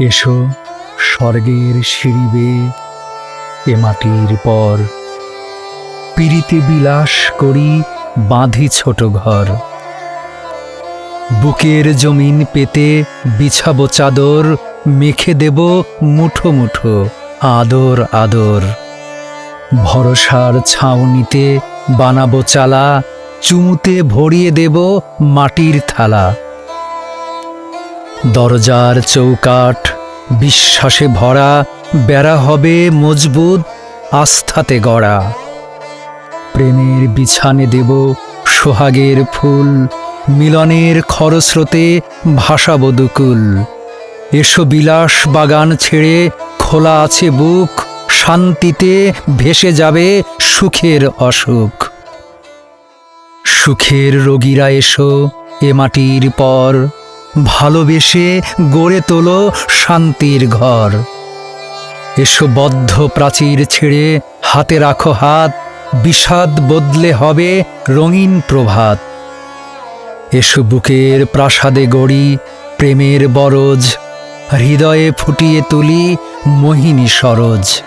এসো স্বর্গের সিঁড়ি বেয়ে এ মাটির পর। পিড়িতে বিলাস করি বাঁধি ছোট ঘর। বুকের জমিন পেতে বিছাবো চাদর, মেখে দেব মুঠো মুঠো, আদর আদর। ভরসার ছাউনিতে বানাবো চালা, চুমুতে ভরিয়ে দেব মাটির থালা। দরজার চৌকাঠ, বিশ্বাসে ভরা, বেড়া হবে মজবুত, আস্থাতে গড়া। প্রেমের বিছানে দেব সোহাগের ফুল, মিলনের খরস্রোতে ভাসাবো দুকুল। এসো বিলাস বাগান ছেড়ে, খোলা আছে বুক, শান্তিতে ভেসে যাবে সুখের অসুখ। সুখের রোগীরা এসো এ মাটির পর ভালোবেসে গড়ে তোলো শান্তির ঘর। এসো বদ্ধ প্রাচীর ছেড়ে হাতে রাখো হাত, বিষাদ বদলে হবে রঙিন প্রভাত। এসো বুকের প্রাসাদে গড়ি প্রেমের বরজ, হৃদয়ে ফুটিয়ে তুলি মোহিনী সরোজ।